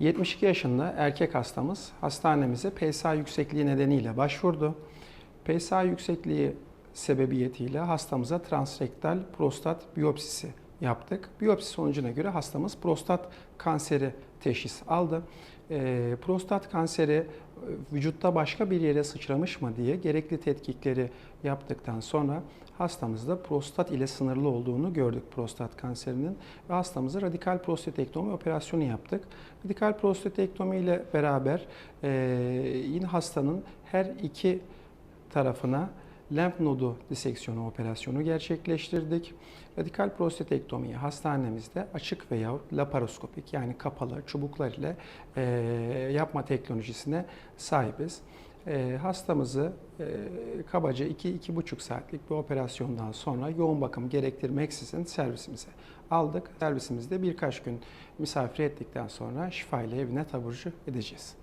72 yaşında erkek hastamız hastanemize PSA yüksekliği nedeniyle başvurdu. PSA yüksekliği sebebiyetiyle hastamıza transrektal prostat biyopsisi yaptık. Biyopsi sonucuna göre hastamız prostat kanseri teşhis aldı. Ee, prostat kanseri e, vücutta başka bir yere sıçramış mı diye gerekli tetkikleri yaptıktan sonra hastamızda prostat ile sınırlı olduğunu gördük prostat kanserinin ve hastamıza radikal prostatektomi operasyonu yaptık. Radikal prostatektomi ile beraber e, yine hastanın her iki tarafına lenf nodu diseksiyonu operasyonu gerçekleştirdik. Radikal prostatektomiyi hastanemizde açık veya laparoskopik yani kapalı çubuklar ile e, yapma teknolojisine sahibiz. E, hastamızı e, kabaca 2-2,5 saatlik bir operasyondan sonra yoğun bakım gerektirmeksizin servisimize aldık. Servisimizde birkaç gün misafir ettikten sonra şifa ile evine taburcu edeceğiz.